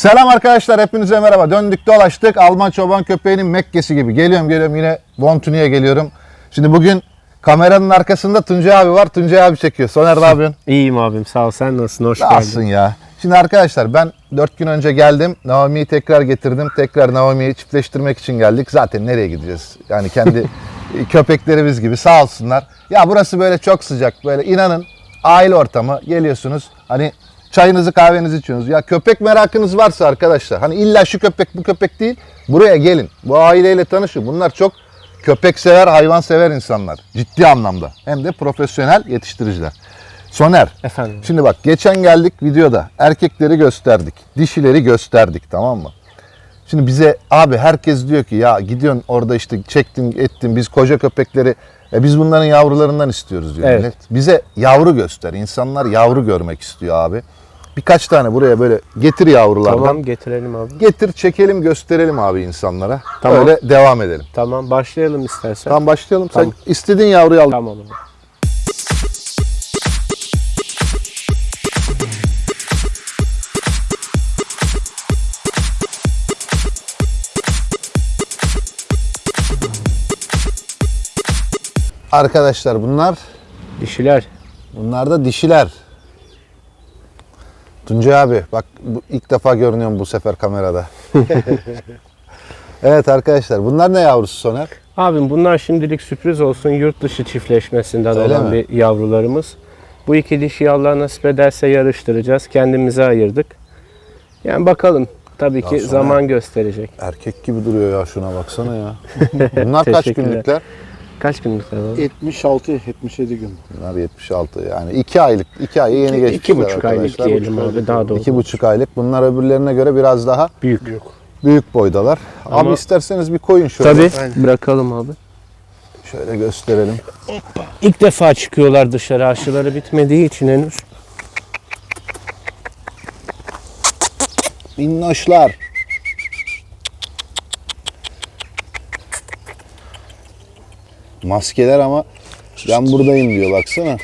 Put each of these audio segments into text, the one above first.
Selam arkadaşlar hepinize merhaba. Döndük dolaştık. Alman çoban köpeğinin Mekke'si gibi. Geliyorum geliyorum yine Vontuni'ye geliyorum. Şimdi bugün kameranın arkasında Tuncay abi var. Tuncay abi çekiyor. Soner ne yapıyorsun? İyiyim abim sağ ol sen nasılsın hoş Nasılsın geldin. ya? Şimdi arkadaşlar ben 4 gün önce geldim. Naomi'yi tekrar getirdim. Tekrar Naomi'yi çiftleştirmek için geldik. Zaten nereye gideceğiz? Yani kendi köpeklerimiz gibi sağ olsunlar. Ya burası böyle çok sıcak. Böyle inanın aile ortamı. Geliyorsunuz. Hani çayınızı kahvenizi içiyorsunuz. Ya köpek merakınız varsa arkadaşlar. Hani illa şu köpek bu köpek değil. Buraya gelin. Bu aileyle tanışın. Bunlar çok köpek sever, hayvan sever insanlar. Ciddi anlamda. Hem de profesyonel yetiştiriciler. Soner, Efendim. Şimdi bak geçen geldik videoda erkekleri gösterdik. Dişileri gösterdik tamam mı? Şimdi bize abi herkes diyor ki ya gidiyorsun orada işte çektin ettin biz koca köpekleri e biz bunların yavrularından istiyoruz diyor Evet. millet. Bize yavru göster. İnsanlar yavru görmek istiyor abi. Birkaç tane buraya böyle getir yavrulardan. Tamam getirelim abi. Getir çekelim gösterelim abi insanlara. Tamam. Öyle devam edelim. Tamam başlayalım istersen. Tamam başlayalım. Tamam. Sen istediğin yavruyu al. Tamam abi. Arkadaşlar bunlar Dişiler. Bunlar da dişiler. Tuncay abi bak bu ilk defa görünüyorum bu sefer kamerada. evet arkadaşlar bunlar ne yavrusu Soner? Abim bunlar şimdilik sürpriz olsun yurt dışı çiftleşmesinden Öyle olan mi? bir yavrularımız. Bu iki dişi Allah nasip ederse yarıştıracağız. Kendimize ayırdık. Yani bakalım. Tabii ki sonra- zaman gösterecek. Erkek gibi duruyor ya şuna baksana ya. Bunlar kaç Teşekkürler. günlükler? Kaç günlükler abi? 76-77 gün. Bunlar 76 yani 2 aylık 2 ayı yeni İki- geçmişler iki buçuk aylık arkadaşlar. diyelim abi daha doğru. 2,5 aylık. Bunlar öbürlerine göre biraz daha Büyük. büyük boydalar. Abi Ama- isterseniz bir koyun şöyle. Tabii Aynen. bırakalım abi. Şöyle gösterelim. İlk defa çıkıyorlar dışarı aşıları bitmediği için henüz. Minnoşlar. Maskeler ama ben buradayım diyor baksana.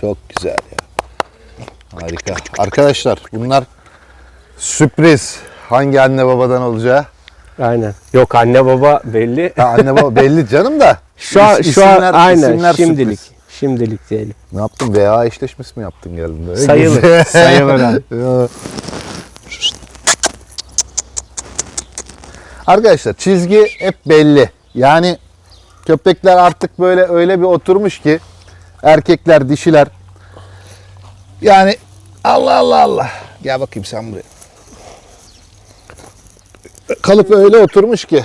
Çok güzel ya. Harika. Arkadaşlar bunlar sürpriz. Hangi anne babadan olacağı? Aynen. Yok anne baba belli. Ha, anne baba belli canım da. Şu an, şu an aynen isimler şimdilik. sürpriz. Şimdilik diyelim. Ne yaptın? VA eşleşmesi mi yaptın geldin? Sayılır. Sayılır abi. Ya. Arkadaşlar çizgi hep belli. Yani köpekler artık böyle öyle bir oturmuş ki erkekler, dişiler yani Allah Allah Allah. Gel bakayım sen buraya. Kalıp öyle oturmuş ki.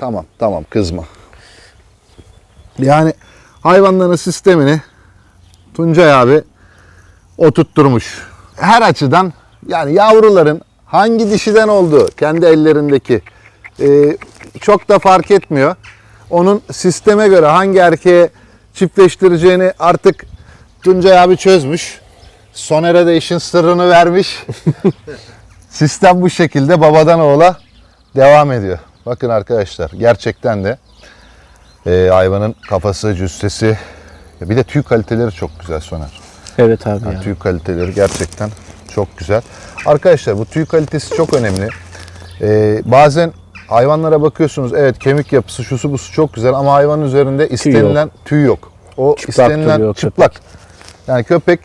Tamam tamam kızma. Yani hayvanların sistemini Tuncay abi oturtturmuş. Her açıdan yani yavruların hangi dişiden olduğu kendi ellerindeki e, çok da fark etmiyor. Onun sisteme göre hangi erkeğe çiftleştireceğini artık Tuncay abi çözmüş. Soner'e de işin sırrını vermiş. Sistem bu şekilde babadan oğula devam ediyor. Bakın arkadaşlar gerçekten de e, hayvanın kafası, cüssesi bir de tüy kaliteleri çok güzel Soner. Evet abi Yani ya. Tüy kaliteleri gerçekten çok güzel. Arkadaşlar bu tüy kalitesi çok önemli. Ee, bazen hayvanlara bakıyorsunuz evet kemik yapısı şusu busu çok güzel ama hayvanın üzerinde istenilen tüy yok. O Çıplak istenilen çıplak. Yani köpek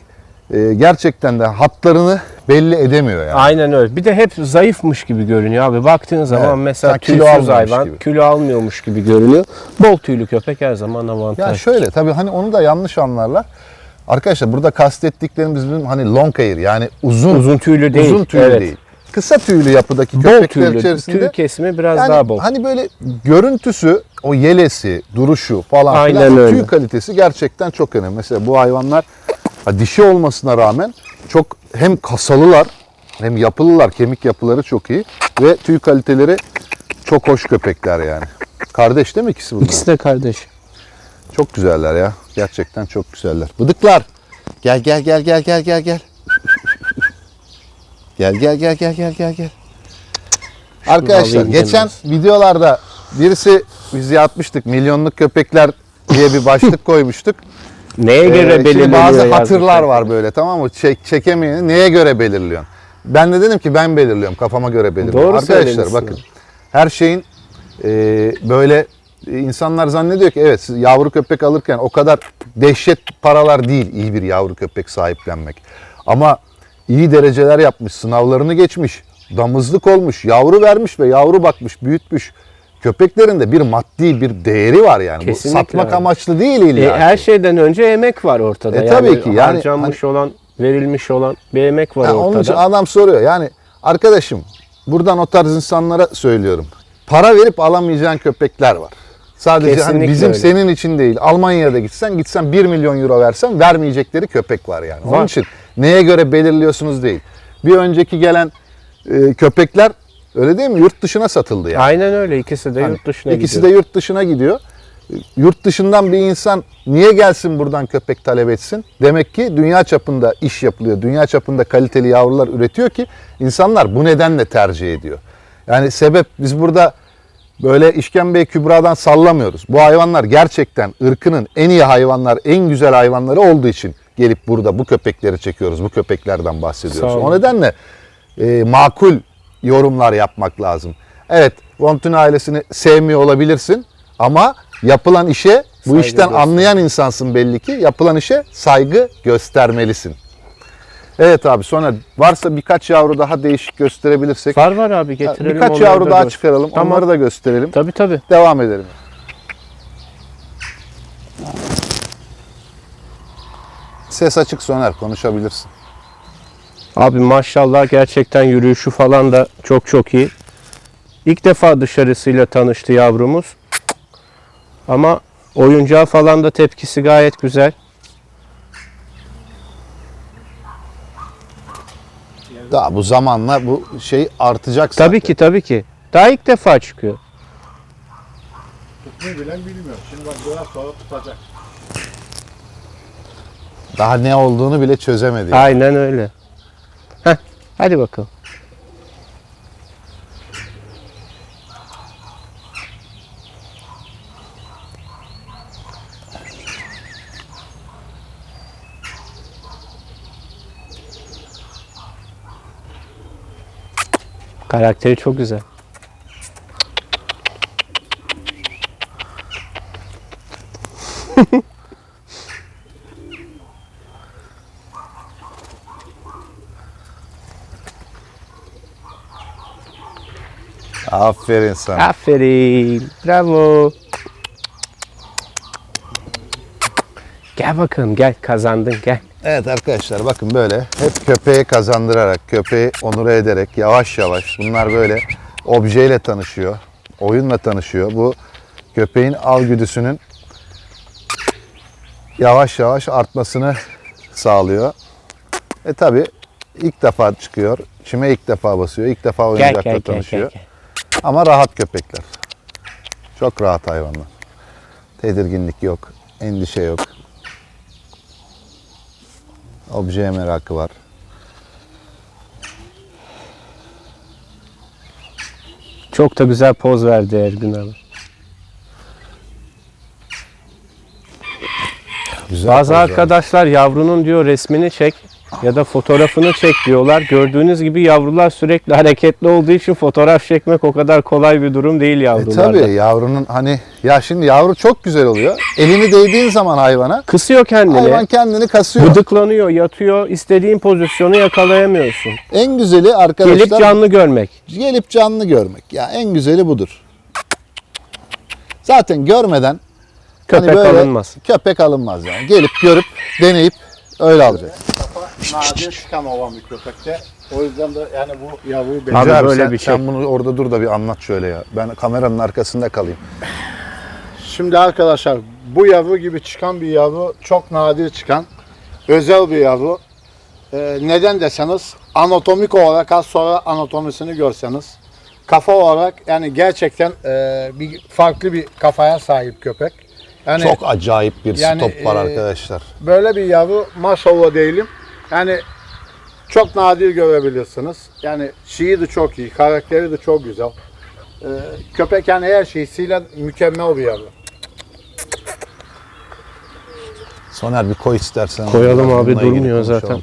e, gerçekten de hatlarını belli edemiyor yani. Aynen öyle. Bir de hep zayıfmış gibi görünüyor abi. Baktığın zaman Evet. mesela Sanki kilo almamış hayvan gibi. kilo almıyormuş gibi görünüyor. Bol tüylü köpek her zaman avantaj. Ya şöyle tabii hani onu da yanlış anlarlar. Arkadaşlar burada kastettiklerimiz bizim hani long hair yani uzun Uzun tüylü değil. uzun tüylü Evet. değil. Kısa tüylü yapıdaki Bol köpekler tüylü. içerisinde Tüy kesimi biraz Yani daha bol. hani böyle görüntüsü, o yelesi, duruşu falan Aynen filan öyle. tüy kalitesi gerçekten çok önemli. Mesela bu hayvanlar ha, dişi olmasına rağmen çok hem kasalılar hem yapılılar, kemik yapıları çok iyi ve tüy kaliteleri çok hoş köpekler yani. Kardeş değil mi ikisi bunlar? İkisi de kardeş. Çok güzeller ya. Gerçekten çok güzeller. Bıdıklar. Gel gel gel gel gel gel gel. Gel gel gel gel gel gel gel. Arkadaşlar geçen videolarda birisi bizi atmıştık milyonluk köpekler diye bir başlık koymuştuk. Neye Ee, göre şimdi belirleniyor bazı hatırlar var böyle tamam mı? Çek, çekemeyeni neye göre belirliyorsun? Ben de dedim ki ben belirliyorum. Kafama göre belirliyorum. Doğru Arkadaşlar bakın. Her şeyin e, böyle insanlar zannediyor ki evet siz yavru köpek alırken o kadar dehşet paralar değil iyi bir yavru köpek sahiplenmek. Ama iyi dereceler yapmış, sınavlarını geçmiş, damızlık olmuş, yavru vermiş ve yavru bakmış, büyütmüş. Köpeklerin de bir maddi bir değeri var yani. Kesinlikle Bu satmak abi. amaçlı değil illa. E, her şeyden önce emek var ortada. E, tabii ki, yani harcanmış olan, verilmiş olan bir emek var Ha, ortada. onun için adam soruyor. Yani arkadaşım buradan o tarz insanlara söylüyorum. Para verip alamayacağın köpekler var. Sadece hani bizim öyle. senin için değil. Almanya'da gitsen gitsen 1 milyon euro versen vermeyecekleri köpek var yani. Onun Var. için neye göre belirliyorsunuz değil. Bir önceki gelen e, köpekler öyle değil mi? Yurt dışına satıldı yani. Aynen öyle. İkisi de Hani yurt dışına İkisi gidiyor. de yurt dışına gidiyor. Yurt dışından bir insan niye gelsin buradan köpek talep etsin? Demek ki dünya çapında iş yapılıyor. Dünya çapında kaliteli yavrular üretiyor ki insanlar bu nedenle tercih ediyor. Yani sebep biz burada böyle işkembe kübradan sallamıyoruz. Bu hayvanlar gerçekten ırkının en iyi hayvanlar, en güzel hayvanları olduğu için gelip burada bu köpekleri çekiyoruz. Bu köpeklerden bahsediyoruz. O nedenle e, makul yorumlar yapmak lazım. Evet, Vontun ailesini sevmiyor olabilirsin ama yapılan işe bu Saygı işten göster. anlayan insansın belli ki. Yapılan işe saygı göstermelisin. Evet abi sonra varsa birkaç yavru daha değişik gösterebilirsek. Var var abi getirelim. birkaç yavru da daha gör. çıkaralım. Tamam. Onları da gösterelim. Tabii tabii. Devam edelim. Ses açık Soner konuşabilirsin. Abi maşallah gerçekten yürüyüşü falan da çok çok iyi. İlk defa dışarısıyla tanıştı yavrumuz. Ama oyuncağı falan da tepkisi gayet güzel. Daha bu zamanla bu şey artacak zaten. Tabii ki tabii ki. Daha ilk defa çıkıyor. Tutmayı bilen bilmiyor. Şimdi bak biraz sonra tutacak. Daha ne olduğunu bile çözemedi. yani. Aynen öyle. Heh, hadi bakalım. Karakteri çok güzel. Aferin sana. Aferin. Bravo. Gel bakalım gel kazandın gel. Evet arkadaşlar bakın böyle hep köpeği kazandırarak, köpeği onur ederek yavaş yavaş bunlar böyle objeyle tanışıyor, oyunla tanışıyor. Bu köpeğin algüdüsünün yavaş yavaş artmasını sağlıyor. E tabi ilk defa çıkıyor, çime ilk defa basıyor, ilk defa Gel oyuncakla gel gel, tanışıyor. gel gel. Ama rahat köpekler. Çok rahat hayvanlar. Tedirginlik yok, endişe yok. Objeye merakı var. Çok da güzel poz verdi Ergün abi. Güzel Bazı pozlar. arkadaşlar yavrunun diyor resmini çek ya da fotoğrafını çek diyorlar. Gördüğünüz gibi yavrular sürekli hareketli olduğu için fotoğraf çekmek o kadar kolay bir durum değil E yavrularda. tabii yavrunun hani ya şimdi yavru çok güzel oluyor. Elini değdiğin zaman hayvana Kısıyor kendini. hayvan kendini kasıyor. Bıdıklanıyor, yatıyor. istediğin pozisyonu yakalayamıyorsun. En güzeli arkadaşlar Gelip canlı görmek. gelip canlı görmek. Ya en güzeli budur. Zaten görmeden Köpek hani böyle alınmaz. Köpek alınmaz yani. Gelip görüp deneyip öyle alacak. Nadir çıkan olan bir köpekte. O yüzden de yani bu yavruyu Abi. Güzel, böyle sen, bir şey. Sen bunu orada dur da bir anlat şöyle ya. Ben kameranın arkasında kalayım. Şimdi arkadaşlar bu yavru gibi çıkan bir yavru çok nadir çıkan özel bir yavru. Ee, neden deseniz anatomik olarak az sonra anatomisini görseniz kafa olarak yani gerçekten e, bir farklı bir kafaya sahip köpek. Yani Çok acayip bir yani, stop var e, arkadaşlar. böyle bir yavru maşallah değilim. Yani çok nadir görebilirsiniz. Yani şiiri de çok iyi, karakteri de çok güzel. Ee, köpek yani her şeysiyle mükemmel bir yavru. Soner bir koy istersen. Koyalım abi, ilgili durmuyor konuşalım. zaten.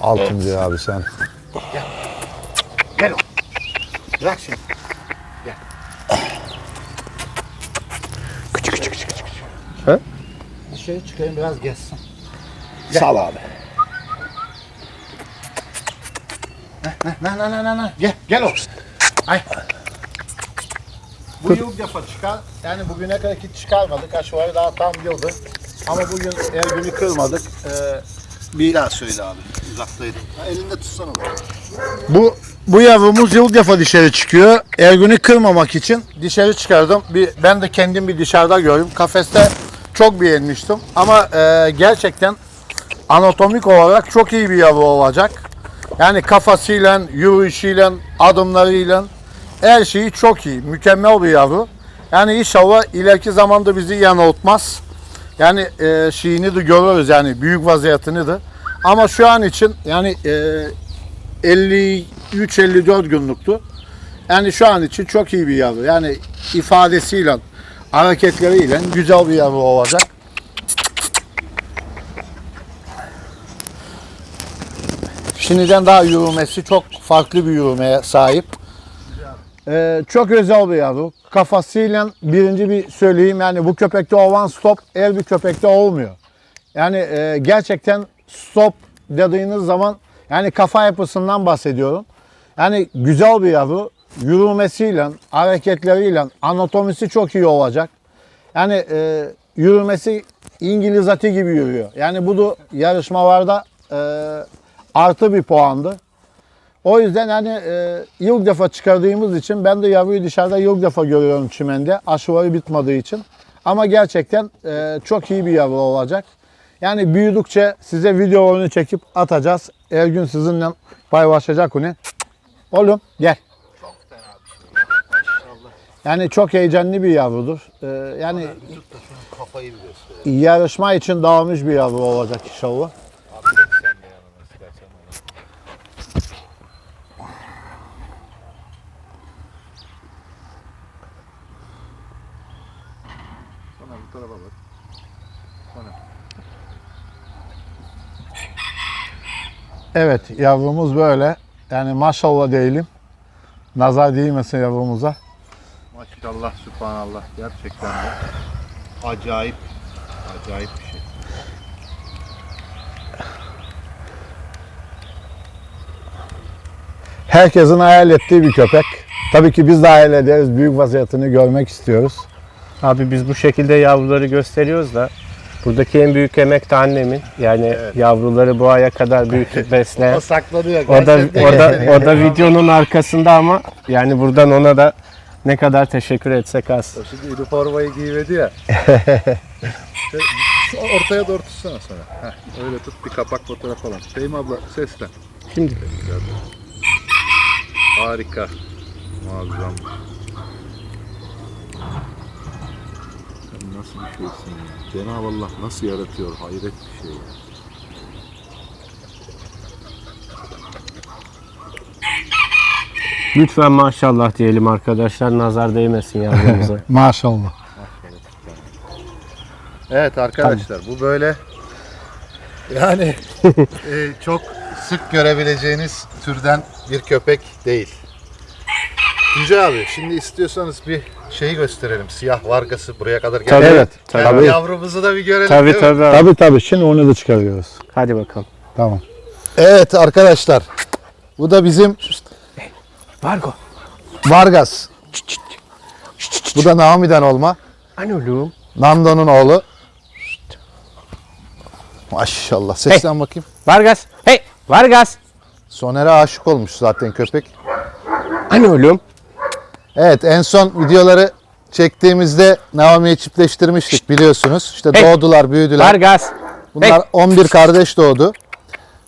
Altıncı abi sen. Gel oğlum. Bırak şimdi. Gel. Küçük küçük küçük küçük. Dışarı çıkayım biraz gezsin. Sal abi. Na na na na na. Gel gel oğlum. Ay. Bu yıl defa çıkar. Yani bugüne kadar hiç çıkarmadık. Aşağıya daha tam yıldı. Ama bugün eğer günü kırmadık. Ee, bir daha söyle abi. Uzaktaydım. elinde tutsana bak. Bu bu yavrumuz yıl defa dışarı çıkıyor. Ergünü kırmamak için dışarı çıkardım. Bir, ben de kendim bir dışarıda gördüm. Kafeste çok beğenmiştim. Ama e, gerçekten anatomik olarak çok iyi bir yavru olacak. Yani kafasıyla, yürüyüşüyle, adımlarıyla her şeyi çok iyi. Mükemmel bir yavru. Yani inşallah ileriki zamanda bizi yanıltmaz. Yani e, şeyini de görürüz yani büyük vaziyetini de. Ama şu an için yani e, 53-54 günlüktü. Yani şu an için çok iyi bir yavru. Yani ifadesiyle, hareketleriyle güzel bir yavru olacak. Şimdiden daha yürümesi çok farklı bir yürümeye sahip. Ee, çok özel bir yavru. Kafasıyla birinci bir söyleyeyim yani bu köpekte olan stop her bir köpekte olmuyor. Yani e, gerçekten stop dediğiniz zaman yani kafa yapısından bahsediyorum. Yani güzel bir yavru. Yürümesiyle, hareketleriyle, anatomisi çok iyi olacak. Yani e, yürümesi İngiliz atı gibi yürüyor. Yani bu da yarışmalarda e, artı bir puandı. O yüzden hani e, ilk defa çıkardığımız için ben de yavruyu dışarıda ilk defa görüyorum çimende. Aşıları bitmediği için. Ama gerçekten e, çok iyi bir yavru olacak. Yani büyüdükçe size videolarını çekip atacağız. Her gün sizinle paylaşacak onu. Oğlum gel. Yani çok heyecanlı bir yavrudur. E, yani yarışma için dağılmış bir yavru olacak inşallah. Soner bu tarafa bak. Evet yavrumuz böyle. Yani maşallah diyelim. Nazar değmesin yavrumuza. Maşallah, sübhanallah. Gerçekten de acayip, acayip bir şey. Herkesin hayal ettiği bir köpek. Tabii ki biz de hayal ederiz. Büyük vaziyetini görmek istiyoruz. Abi biz bu şekilde yavruları gösteriyoruz da buradaki en büyük emek de annemin. Yani yavruları bu aya kadar büyütüp besleyen. saklanıyor. O da, o da, o da videonun arkasında ama yani buradan ona da ne kadar teşekkür etsek az. O şimdi üniformayı giymedi ya. Şey, şu ortaya doğru tutsana sana. Heh, öyle tut bir kapak fotoğraf falan. Fehmi abla seslen. Şimdi Harika. Muazzam. Nasıl bir şeysin ya? Cenab-ı Allah nasıl yaratıyor? Hayret bir şey ya. lütfen maşallah diyelim arkadaşlar. Nazar değmesin yavrumuza. Maşallah. Evet arkadaşlar bu böyle yani e, çok sık görebileceğiniz türden bir köpek değil. Tuncay abi şimdi istiyorsanız bir şeyi gösterelim. Siyah vargası buraya kadar geldi. Tabii, Evet, tabii. Yani yavrumuzu da bir görelim tabii değil mi? tabii. abi. Tabii tabii. Şimdi onu da çıkarıyoruz. Hadi bakalım. Tamam. Evet arkadaşlar bu da bizim Vargo. Vargas. Bu da Naomi'den olma. Oğlum? Nando'nun oğlu. Maşallah seslen bakayım. Vargas. Hey Vargas. Soner'e aşık olmuş zaten köpek. Oğlum? Evet en son videoları çektiğimizde Naomi'yi çiftleştirmiştik biliyorsunuz. İşte Hey. doğdular, büyüdüler. Vargas. Bunlar Hey. 11 kardeş doğdu.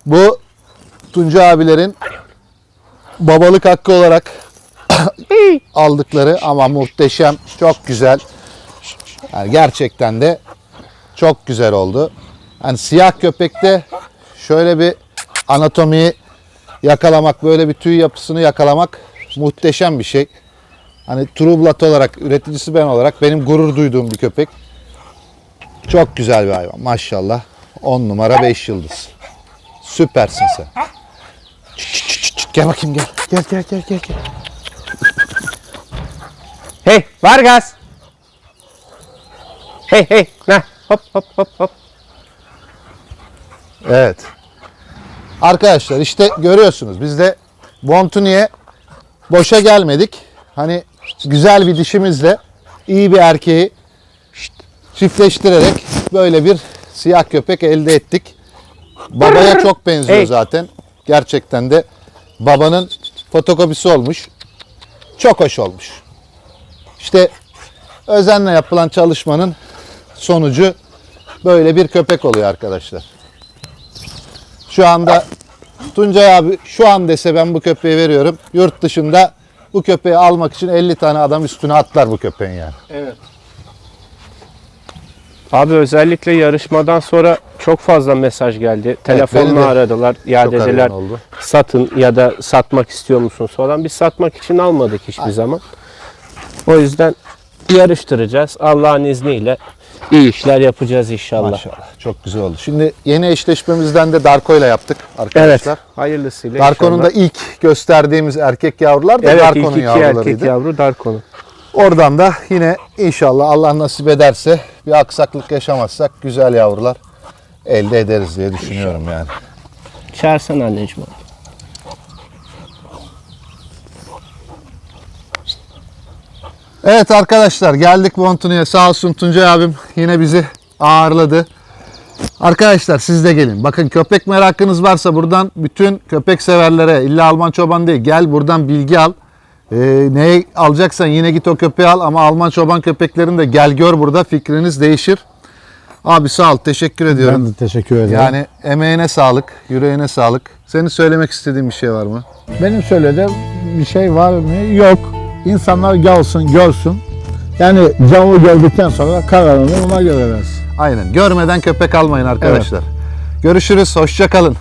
Bu Tunca abilerin babalık hakkı olarak aldıkları ama muhteşem, çok güzel. Yani gerçekten de çok güzel oldu. Hani siyah köpekte şöyle bir anatomiyi yakalamak, böyle bir tüy yapısını yakalamak muhteşem bir şey. Hani True Blood olarak, üreticisi ben olarak benim gurur duyduğum bir köpek. Çok güzel bir hayvan maşallah. 10 numara 5 yıldız. Süpersin sen. Çıt, çıt, çıt, çıt. Gel bakayım gel. Gel gel gel gel. gel. Hey Vargas. Hey hey. Nah. Hop hop hop hop. Evet. Arkadaşlar işte görüyorsunuz biz de Bontuni'ye boşa gelmedik. Hani güzel bir dişimizle iyi bir erkeği çiftleştirerek böyle bir siyah köpek elde ettik. Babaya çok benziyor Hey. zaten. Gerçekten de babanın fotokopisi olmuş. Çok hoş olmuş. İşte özenle yapılan çalışmanın sonucu böyle bir köpek oluyor arkadaşlar. Şu anda Tuncay abi şu an dese ben bu köpeği veriyorum. Yurt dışında bu köpeği almak için 50 tane adam üstüne atlar bu köpeğin yani. Evet. Abi özellikle yarışmadan sonra çok fazla mesaj geldi. Telefonla beni de aradılar. Ya çok dediler arayan oldu. satın ya da satmak istiyor musunuz falan. Biz satmak için almadık hiçbir zaman. O yüzden yarıştıracağız. Allah'ın izniyle iyi işler yapacağız inşallah. Maşallah. Çok güzel oldu. Şimdi yeni eşleşmemizden de Darko ile yaptık Evet. arkadaşlar. Hayırlısıyla Darko'nun da ilk gösterdiğimiz erkek yavrular da Evet ilk Darko'nun iki yavrularıydı. erkek yavru Darko'nun. Oradan da yine inşallah Allah nasip ederse bir aksaklık yaşamazsak güzel yavrular elde ederiz diye düşünüyorum yani. Çağırsana anneciğim. Evet arkadaşlar geldik Bontuni'ye. Sağ olsun Tuncay abim yine bizi ağırladı. Arkadaşlar siz de gelin. Bakın köpek merakınız varsa buradan bütün köpek severlere illa Alman çoban değil gel buradan bilgi al. Ee, neye alacaksan yine git o köpeği al ama Alman çoban köpeklerini de gel gör burada fikriniz değişir. Abi sağ ol teşekkür ediyorum. Ben de teşekkür ederim. Yani emeğine sağlık, yüreğine sağlık. Senin söylemek istediğin bir şey var mı? Benim söylediğim bir şey var mı? Yok. İnsanlar gelsin, görsün. Yani canlı gördükten sonra kararını ona göre versin. Aynen. Görmeden köpek almayın arkadaşlar. Görüşürüz. Hoşça kalın.